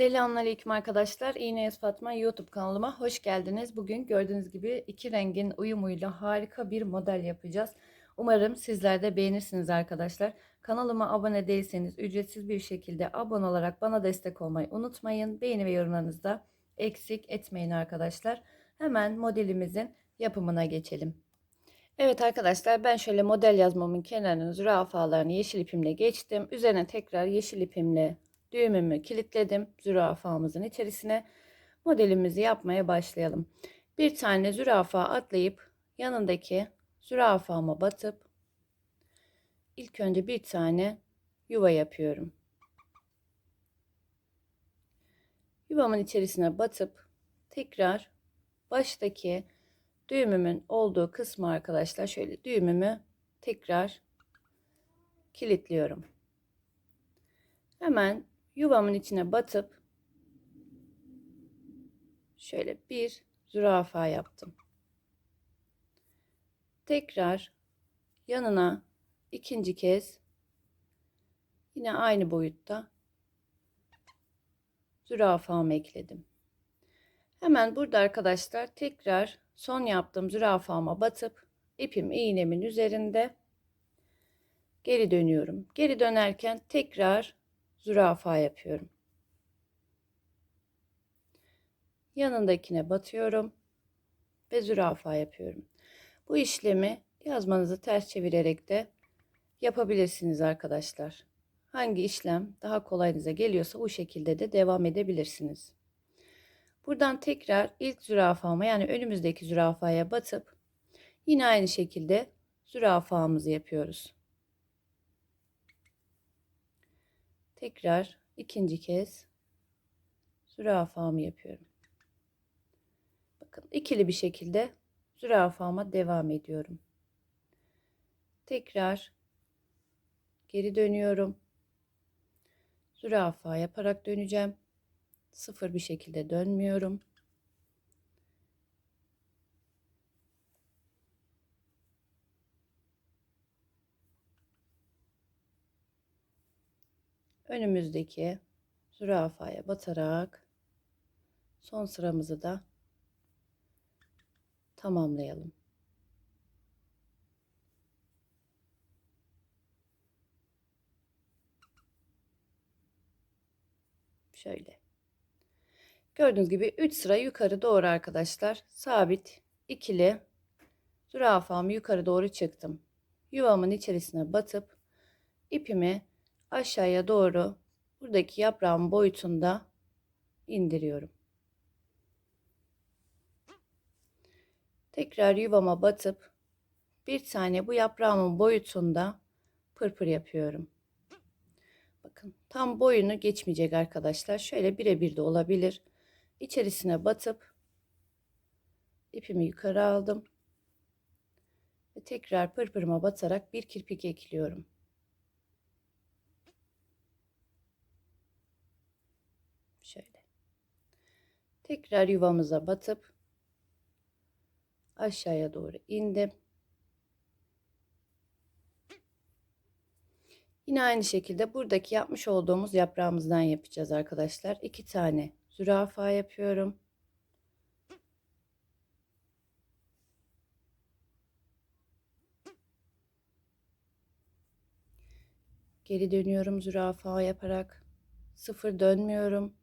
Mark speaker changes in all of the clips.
Speaker 1: Selamünaleyküm arkadaşlar. İğne Fatma YouTube kanalıma hoş geldiniz. Bugün gördüğünüz gibi iki rengin uyumuyla harika bir model yapacağız. Umarım sizler de beğenirsiniz arkadaşlar. Kanalıma abone değilseniz ücretsiz bir şekilde abone olarak bana destek olmayı unutmayın. Beğeni ve yorumlarınızı da eksik etmeyin arkadaşlar. Hemen modelimizin yapımına geçelim. Evet arkadaşlar ben şöyle model yazmamın kenarını zürafalarını yeşil ipimle geçtim. Üzerine tekrar yeşil ipimle düğümümü kilitledim zürafamızın içerisine. Modelimizi yapmaya başlayalım. Bir tane zürafa atlayıp yanındaki zürafama batıp ilk önce bir tane yuva yapıyorum. Yuvamın içerisine batıp tekrar baştaki düğümümün olduğu kısmı arkadaşlar şöyle düğümümü tekrar kilitliyorum. Hemen yuvamın içine batıp şöyle bir zürafa yaptım. Tekrar yanına ikinci kez yine aynı boyutta zürafamı ekledim. Hemen burada arkadaşlar tekrar son yaptığım zürafama batıp ipim iğnemin üzerinde geri dönüyorum. Geri dönerken tekrar zürafa yapıyorum. Yanındakine batıyorum ve zürafa yapıyorum. Bu işlemi yazmanızı ters çevirerek de yapabilirsiniz arkadaşlar. Hangi işlem daha kolayınıza geliyorsa o şekilde de devam edebilirsiniz. Buradan tekrar ilk zürafama yani önümüzdeki zürafaya batıp yine aynı şekilde zürafamızı yapıyoruz. Tekrar ikinci kez zürafamı yapıyorum. Bakın ikili bir şekilde zürafama devam ediyorum. Tekrar geri dönüyorum. Zürafa yaparak döneceğim. Sıfır bir şekilde dönmüyorum. Önümüzdeki zürafaya batarak son sıramızı da tamamlayalım. Şöyle. Gördüğünüz gibi 3 sıra yukarı doğru arkadaşlar. Sabit ikili zürafamı yukarı doğru çıktım. Yuvamın içerisine batıp ipimi aşağıya doğru buradaki yaprağın boyutunda indiriyorum. Tekrar yuvama batıp bir tane bu yaprağımın boyutunda pırpır yapıyorum. Bakın tam boyunu geçmeyecek arkadaşlar. Şöyle birebir de olabilir. İçerisine batıp ipimi yukarı aldım. Ve tekrar pırpırıma batarak bir kirpik ekliyorum. Şöyle. Tekrar yuvamıza batıp aşağıya doğru indim. Yine aynı şekilde buradaki yapmış olduğumuz yaprağımızdan yapacağız arkadaşlar. İki tane zürafa yapıyorum. Geri dönüyorum zürafa yaparak. Sıfır dönmüyorum.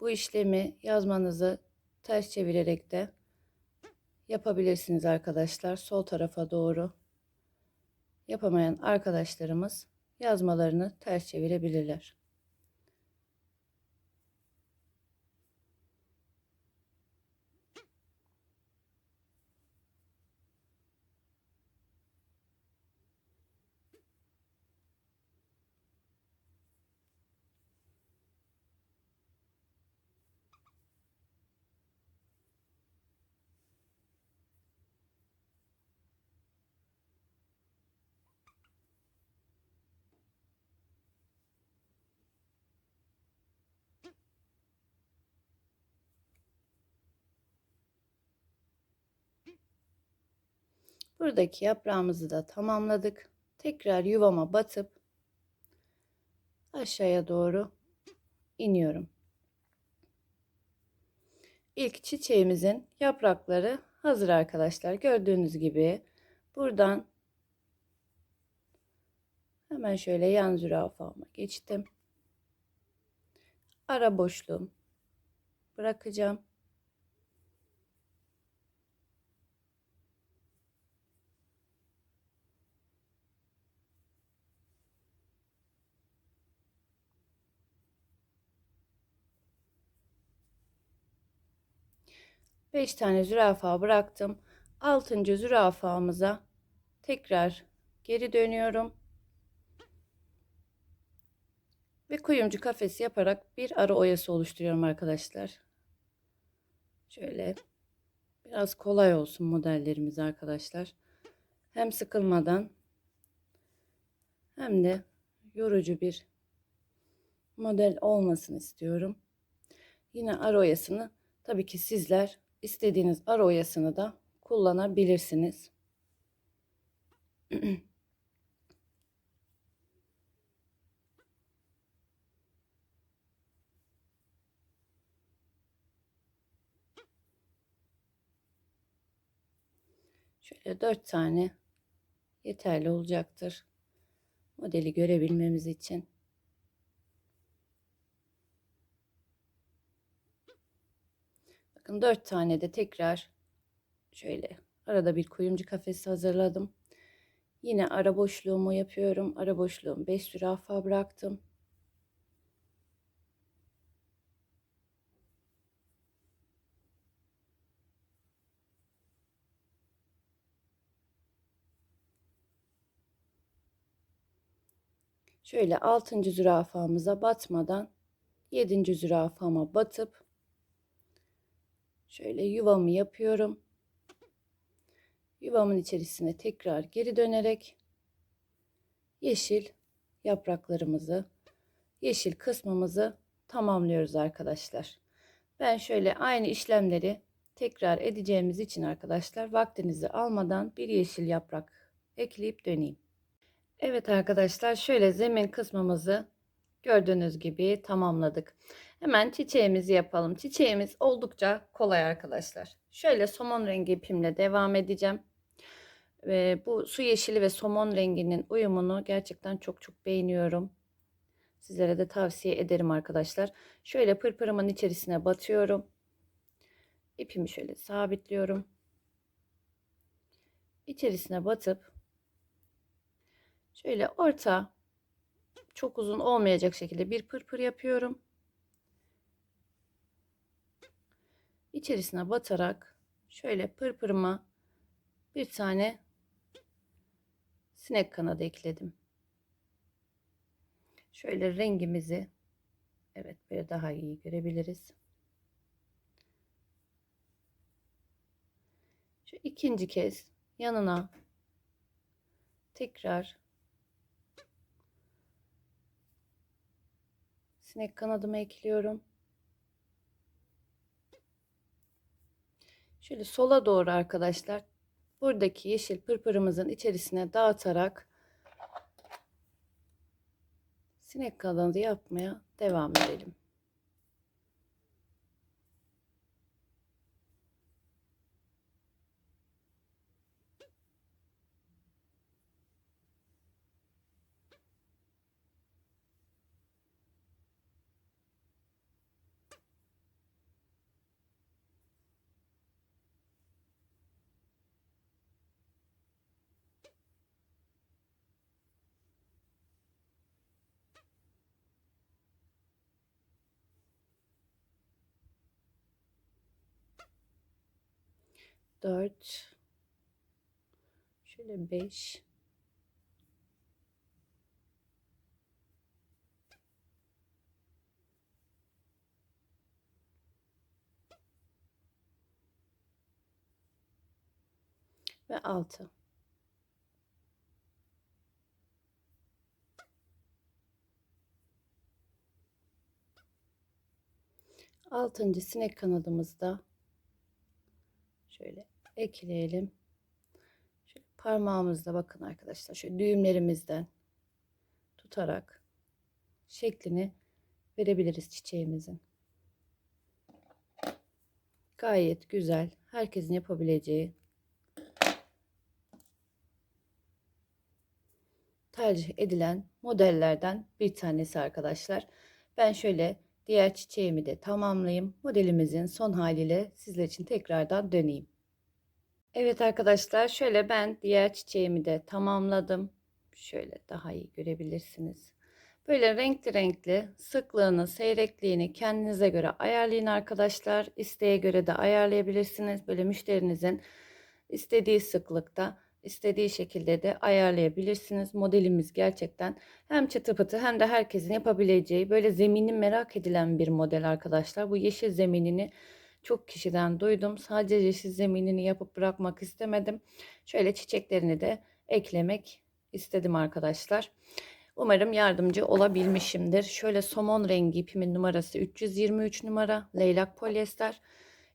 Speaker 1: Bu işlemi yazmanızı ters çevirerek de yapabilirsiniz arkadaşlar. Sol tarafa doğru yapamayan arkadaşlarımız yazmalarını ters çevirebilirler. Buradaki yaprağımızı da tamamladık. Tekrar yuvama batıp aşağıya doğru iniyorum. İlk çiçeğimizin yaprakları hazır arkadaşlar. Gördüğünüz gibi buradan hemen şöyle yan zürafama geçtim. Ara boşluğum bırakacağım. Beş tane zürafa bıraktım. Altıncı zürafamıza tekrar geri dönüyorum. Ve kuyumcu kafesi yaparak bir ara oyası oluşturuyorum arkadaşlar. Şöyle biraz kolay olsun modellerimiz arkadaşlar. Hem sıkılmadan hem de yorucu bir model olmasını istiyorum. Yine ara oyasını tabii ki sizler istediğiniz ara oyasını da kullanabilirsiniz. Şöyle dört tane yeterli olacaktır. Modeli görebilmemiz için. Bakın dört tane de tekrar şöyle arada bir kuyumcu kafesi hazırladım. Yine ara boşluğumu yapıyorum. Ara boşluğum 5 zürafa bıraktım. Şöyle 6. zürafamıza batmadan 7. zürafama batıp şöyle yuvamı yapıyorum. Yuvamın içerisine tekrar geri dönerek yeşil yapraklarımızı, yeşil kısmımızı tamamlıyoruz arkadaşlar. Ben şöyle aynı işlemleri tekrar edeceğimiz için arkadaşlar vaktinizi almadan bir yeşil yaprak ekleyip döneyim. Evet arkadaşlar şöyle zemin kısmımızı gördüğünüz gibi tamamladık. Hemen çiçeğimizi yapalım. Çiçeğimiz oldukça kolay arkadaşlar. Şöyle somon rengi ipimle devam edeceğim. Ve bu su yeşili ve somon renginin uyumunu gerçekten çok çok beğeniyorum. Sizlere de tavsiye ederim arkadaşlar. Şöyle pırpırımın içerisine batıyorum. İpimi şöyle sabitliyorum. İçerisine batıp şöyle orta çok uzun olmayacak şekilde bir pırpır yapıyorum. İçerisine batarak şöyle pırpırıma bir tane sinek kanadı ekledim. Şöyle rengimizi evet böyle daha iyi görebiliriz. Şu ikinci kez yanına tekrar sinek kanadımı ekliyorum. Şöyle sola doğru arkadaşlar buradaki yeşil pırpırımızın içerisine dağıtarak sinek kanadı yapmaya devam edelim. Dört. Şöyle beş. Ve altı. Altıncı sinek kanadımızda şöyle ekleyelim. Şöyle parmağımızla bakın arkadaşlar şöyle düğümlerimizden tutarak şeklini verebiliriz çiçeğimizin. Gayet güzel. Herkesin yapabileceği tercih edilen modellerden bir tanesi arkadaşlar. Ben şöyle diğer çiçeğimi de tamamlayayım. Modelimizin son haliyle sizler için tekrardan döneyim. Evet arkadaşlar şöyle ben diğer çiçeğimi de tamamladım. Şöyle daha iyi görebilirsiniz. Böyle renkli renkli sıklığını, seyrekliğini kendinize göre ayarlayın arkadaşlar. İsteğe göre de ayarlayabilirsiniz. Böyle müşterinizin istediği sıklıkta, istediği şekilde de ayarlayabilirsiniz. Modelimiz gerçekten hem çıtı pıtı hem de herkesin yapabileceği böyle zemini merak edilen bir model arkadaşlar. Bu yeşil zeminini çok kişiden duydum. Sadece yeşil zeminini yapıp bırakmak istemedim. Şöyle çiçeklerini de eklemek istedim arkadaşlar. Umarım yardımcı olabilmişimdir. Şöyle somon rengi ipimin numarası 323 numara leylak polyester.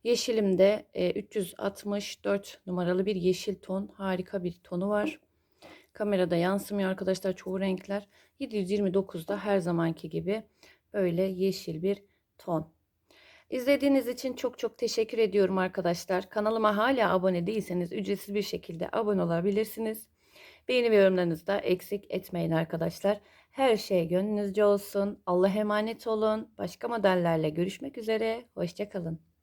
Speaker 1: Yeşilimde e, 364 numaralı bir yeşil ton. Harika bir tonu var. Kamerada yansımıyor arkadaşlar çoğu renkler. 729'da her zamanki gibi böyle yeşil bir ton. İzlediğiniz için çok çok teşekkür ediyorum arkadaşlar. Kanalıma hala abone değilseniz ücretsiz bir şekilde abone olabilirsiniz. Beğeni ve yorumlarınızı da eksik etmeyin arkadaşlar. Her şey gönlünüzce olsun. Allah'a emanet olun. Başka modellerle görüşmek üzere. Hoşçakalın.